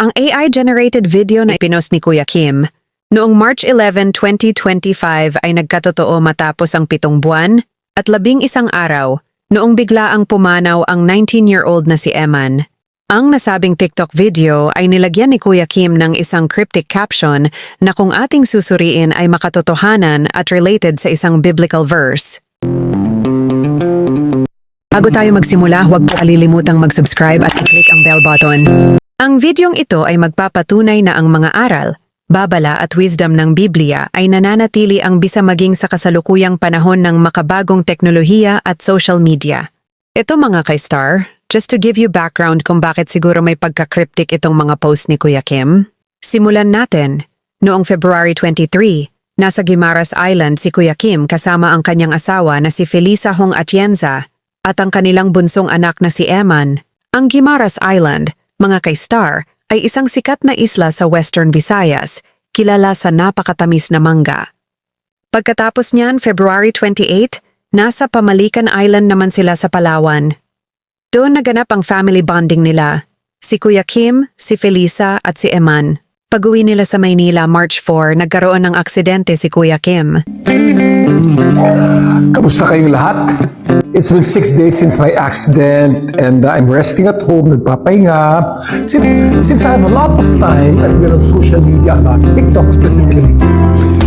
ang AI-generated video na ipinost ni Kuya Kim noong March 11, 2025 ay nagkatotoo matapos ang pitong buwan at labing isang araw noong bigla ang pumanaw ang 19-year-old na si Eman. Ang nasabing TikTok video ay nilagyan ni Kuya Kim ng isang cryptic caption na kung ating susuriin ay makatotohanan at related sa isang biblical verse. Bago tayo magsimula, huwag po kalilimutang mag-subscribe at i-click ang bell button. Ang videong ito ay magpapatunay na ang mga aral, babala at wisdom ng Biblia ay nananatili ang bisa maging sa kasalukuyang panahon ng makabagong teknolohiya at social media. Ito mga kay-star, just to give you background kung bakit siguro may pagka-cryptic itong mga post ni Kuya Kim. Simulan natin. Noong February 23, nasa Guimaras Island si Kuya Kim kasama ang kanyang asawa na si Felisa Hong Atienza at ang kanilang bunsong anak na si Eman. Ang Guimaras Island, mga kay-star, ay isang sikat na isla sa Western Visayas, kilala sa napakatamis na mangga. Pagkatapos niyan, February 28, nasa Pamalican Island naman sila sa Palawan. Doon naganap ang family bonding nila. Si Kuya Kim, si Felisa at si Eman. Pag-uwi nila sa Maynila March 4, nagkaroon ng aksidente si Kuya Kim. Kamusta kayong lahat? It's been six days since my accident and uh, I'm resting at home, nagpapahinga. Since, since I have a lot of time, I've been on social media a lot, TikTok specifically.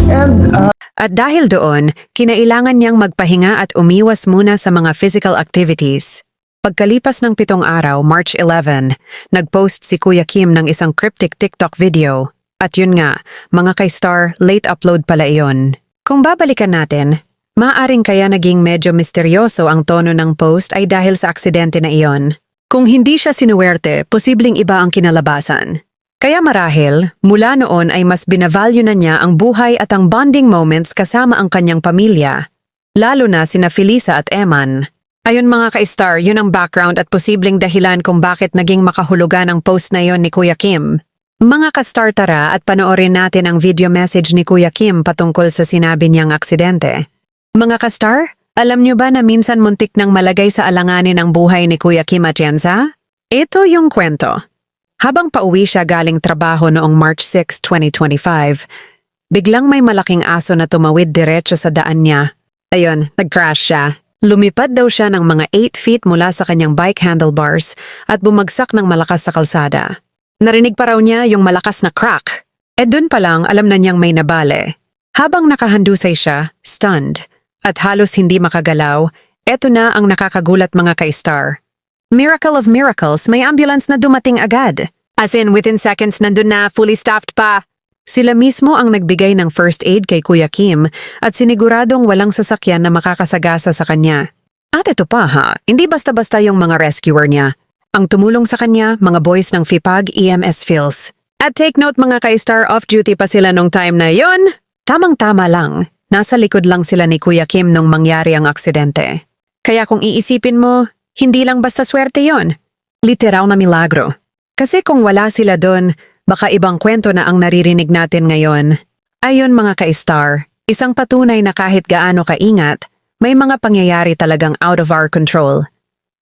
And uh, At dahil doon, kinailangan niyang magpahinga at umiwas muna sa mga physical activities. Pagkalipas ng pitong araw, March 11, nag-post si Kuya Kim ng isang cryptic TikTok video. At yun nga, mga kay-star, late upload pala iyon. Kung babalikan natin, maaring kaya naging medyo misteryoso ang tono ng post ay dahil sa aksidente na iyon. Kung hindi siya sinuwerte, posibleng iba ang kinalabasan. Kaya marahil, mula noon ay mas binavalue na niya ang buhay at ang bonding moments kasama ang kanyang pamilya. Lalo na sina Felisa at Eman. Ayon mga ka-star, yun ang background at posibleng dahilan kung bakit naging makahulugan ang post na yon ni Kuya Kim. Mga ka-star tara at panoorin natin ang video message ni Kuya Kim patungkol sa sinabi niyang aksidente. Mga ka-star, alam niyo ba na minsan muntik nang malagay sa alanganin ang buhay ni Kuya Kim Atienza? Ito yung kwento. Habang pauwi siya galing trabaho noong March 6, 2025, biglang may malaking aso na tumawid diretso sa daan niya. Ayun, nag-crash siya. Lumipad daw siya ng mga 8 feet mula sa kanyang bike handlebars at bumagsak ng malakas sa kalsada. Narinig pa raw niya yung malakas na crack. E dun pa lang alam na niyang may nabale. Habang nakahandusay siya, stunned, at halos hindi makagalaw, eto na ang nakakagulat mga ka-star. Miracle of miracles, may ambulance na dumating agad. As in, within seconds nandun na, fully staffed pa. Sila mismo ang nagbigay ng first aid kay Kuya Kim at siniguradong walang sasakyan na makakasagasa sa kanya. At ito pa ha, hindi basta-basta yung mga rescuer niya. Ang tumulong sa kanya, mga boys ng FIPAG EMS Phils. At take note mga ka-star off-duty pa sila nung time na yon. Tamang-tama lang, nasa likod lang sila ni Kuya Kim nung mangyari ang aksidente. Kaya kung iisipin mo, hindi lang basta swerte yon. Literal na milagro. Kasi kung wala sila doon, baka ibang kwento na ang naririnig natin ngayon. Ayon mga ka-star, isang patunay na kahit gaano kaingat, may mga pangyayari talagang out of our control.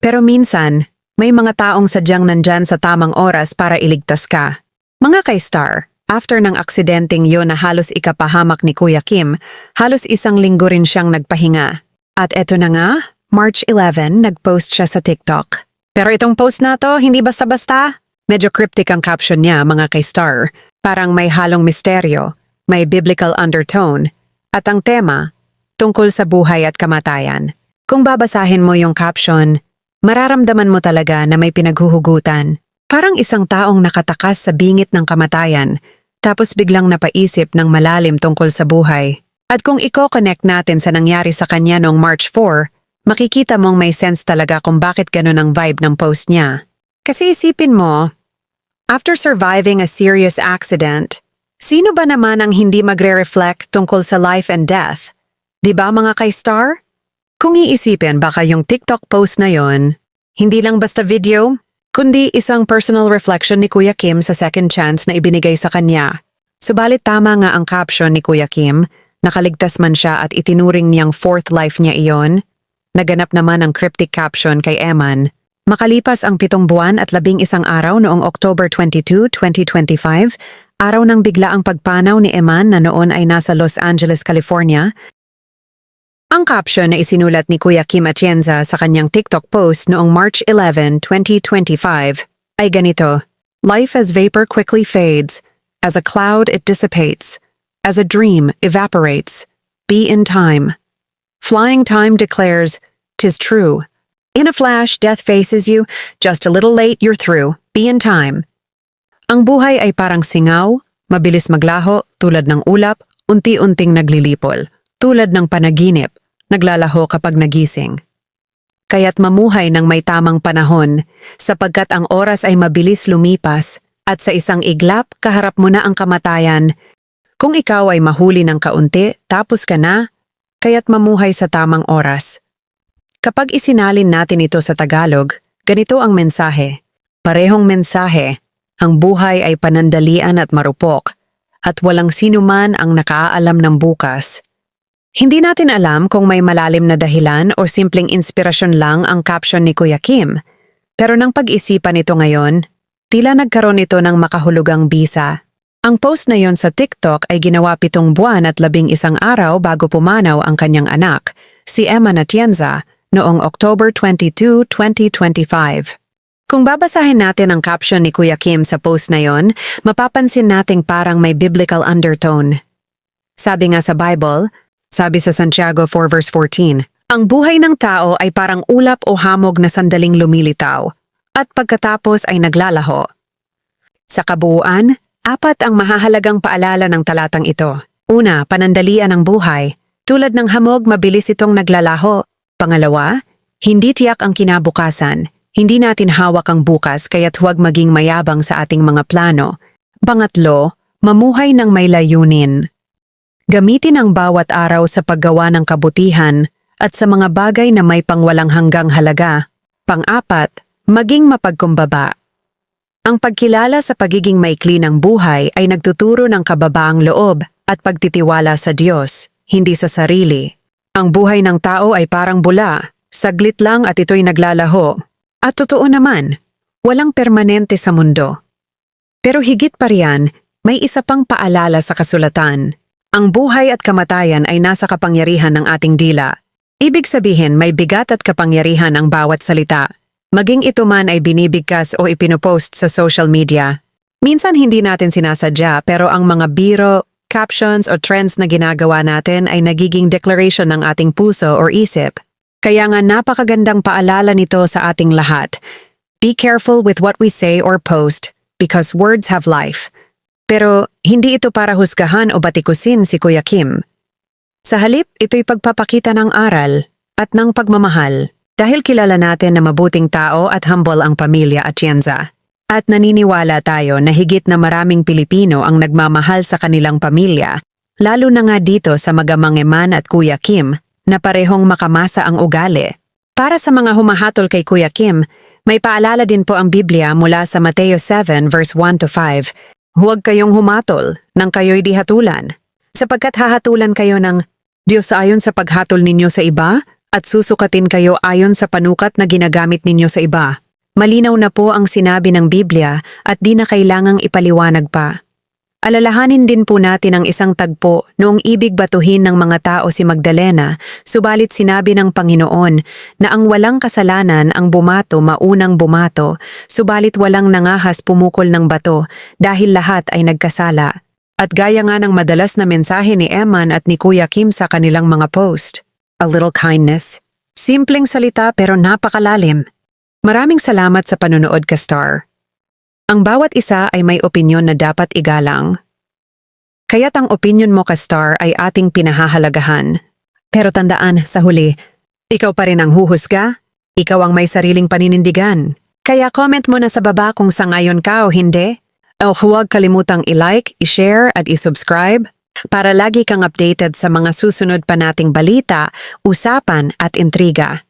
Pero minsan, may mga taong sadyang nandyan sa tamang oras para iligtas ka. Mga ka-star, after ng aksidenteng yon na halos ikapahamak ni Kuya Kim, halos isang linggo rin siyang nagpahinga. At eto na nga, March 11, nag-post siya sa TikTok. Pero itong post na to, hindi basta-basta. Medyo cryptic ang caption niya, mga kay-star. Parang may halong misteryo, may biblical undertone, at ang tema, tungkol sa buhay at kamatayan. Kung babasahin mo yung caption, mararamdaman mo talaga na may pinaghuhugutan. Parang isang taong nakatakas sa bingit ng kamatayan, tapos biglang napaisip ng malalim tungkol sa buhay. At kung i-connect natin sa nangyari sa kanya noong March 4, makikita mong may sense talaga kung bakit ganun ang vibe ng post niya. Kasi isipin mo, after surviving a serious accident, sino ba naman ang hindi magre-reflect tungkol sa life and death? Di ba mga kay-star? Kung iisipin baka yung TikTok post na yon, hindi lang basta video, kundi isang personal reflection ni Kuya Kim sa second chance na ibinigay sa kanya. Subalit tama nga ang caption ni Kuya Kim, nakaligtas man siya at itinuring niyang fourth life niya iyon. Naganap naman ang cryptic caption kay Eman, Makalipas ang pitong buwan at labing isang araw noong October 22, 2025, araw ng biglaang pagpanaw ni Eman na noon ay nasa Los Angeles, California, ang caption na isinulat ni Kuya Kim Atienza sa kanyang TikTok post noong March 11, 2025 ay ganito, Life as vapor quickly fades, as a cloud it dissipates, as a dream evaporates, be in time. Flying time declares, tis true. In a flash, death faces you, just a little late you're through, be in time. Ang buhay ay parang singaw, mabilis maglaho, tulad ng ulap, unti-unting naglilipol, tulad ng panaginip, naglalaho kapag nagising. Kaya't mamuhay ng may tamang panahon, sapagkat ang oras ay mabilis lumipas, at sa isang iglap kaharap mo na ang kamatayan. Kung ikaw ay mahuli ng kaunti, tapos ka na, kaya't mamuhay sa tamang oras. Kapag isinalin natin ito sa Tagalog, ganito ang mensahe. Parehong mensahe, ang buhay ay panandalian at marupok, at walang sino man ang nakaalam ng bukas. Hindi natin alam kung may malalim na dahilan o simpleng inspirasyon lang ang caption ni Kuya Kim. Pero nang pag-isipan ito ngayon, tila nagkaroon ito ng makahulugang bisa. Ang post na yon sa TikTok ay ginawa pitong buwan at labing isang araw bago pumanaw ang kanyang anak, si Emma Natienza, noong October 22, 2025. Kung babasahin natin ang caption ni Kuya Kim sa post na yon, mapapansin nating parang may biblical undertone. Sabi nga sa Bible, sabi sa Santiago 4 verse 14, ang buhay ng tao ay parang ulap o hamog na sandaling lumilitaw, at pagkatapos ay naglalaho. Sa kabuuan, apat ang mahahalagang paalala ng talatang ito. Una, panandalian ng buhay. Tulad ng hamog, mabilis itong naglalaho. Pangalawa, hindi tiyak ang kinabukasan. Hindi natin hawak ang bukas kaya't huwag maging mayabang sa ating mga plano. Pangatlo, mamuhay ng may layunin. Gamitin ang bawat araw sa paggawa ng kabutihan at sa mga bagay na may pangwalang hanggang halaga. Pang-apat, maging mapagkumbaba. Ang pagkilala sa pagiging maikli ng buhay ay nagtuturo ng kababaang loob at pagtitiwala sa Diyos, hindi sa sarili. Ang buhay ng tao ay parang bula, saglit lang at ito'y naglalaho. At totoo naman, walang permanente sa mundo. Pero higit pa riyan, may isa pang paalala sa kasulatan. Ang buhay at kamatayan ay nasa kapangyarihan ng ating dila. Ibig sabihin may bigat at kapangyarihan ang bawat salita. Maging ito man ay binibigkas o ipinopost sa social media. Minsan hindi natin sinasadya pero ang mga biro, captions o trends na ginagawa natin ay nagiging declaration ng ating puso or isip. Kaya nga napakagandang paalala nito sa ating lahat. Be careful with what we say or post because words have life. Pero hindi ito para husgahan o batikusin si Kuya Kim. Sa halip, ito'y pagpapakita ng aral at ng pagmamahal dahil kilala natin na mabuting tao at humble ang pamilya Atienza. At naniniwala tayo na higit na maraming Pilipino ang nagmamahal sa kanilang pamilya, lalo na nga dito sa magamang Eman at Kuya Kim na parehong makamasa ang ugali. Para sa mga humahatol kay Kuya Kim, may paalala din po ang Biblia mula sa Mateo 7 verse 1 to 5. Huwag kayong humatol nang kayo'y di hatulan, sapagkat hahatulan kayo ng Diyos ayon sa paghatol ninyo sa iba at susukatin kayo ayon sa panukat na ginagamit ninyo sa iba. Malinaw na po ang sinabi ng Biblia at di na kailangang ipaliwanag pa. Alalahanin din po natin ang isang tagpo noong ibig batuhin ng mga tao si Magdalena, subalit sinabi ng Panginoon na ang walang kasalanan ang bumato maunang bumato, subalit walang nangahas pumukol ng bato dahil lahat ay nagkasala. At gaya nga ng madalas na mensahe ni Eman at ni Kuya Kim sa kanilang mga post, a little kindness. Simpleng salita pero napakalalim. Maraming salamat sa panonood ka, Star. Ang bawat isa ay may opinyon na dapat igalang. Kaya't ang opinyon mo ka, Star, ay ating pinahahalagahan. Pero tandaan, sa huli, ikaw pa rin ang huhusga, ikaw ang may sariling paninindigan. Kaya comment mo na sa baba kung sangayon ka o hindi. O huwag kalimutang i-like, i-share at i-subscribe para lagi kang updated sa mga susunod pa nating balita, usapan at intriga.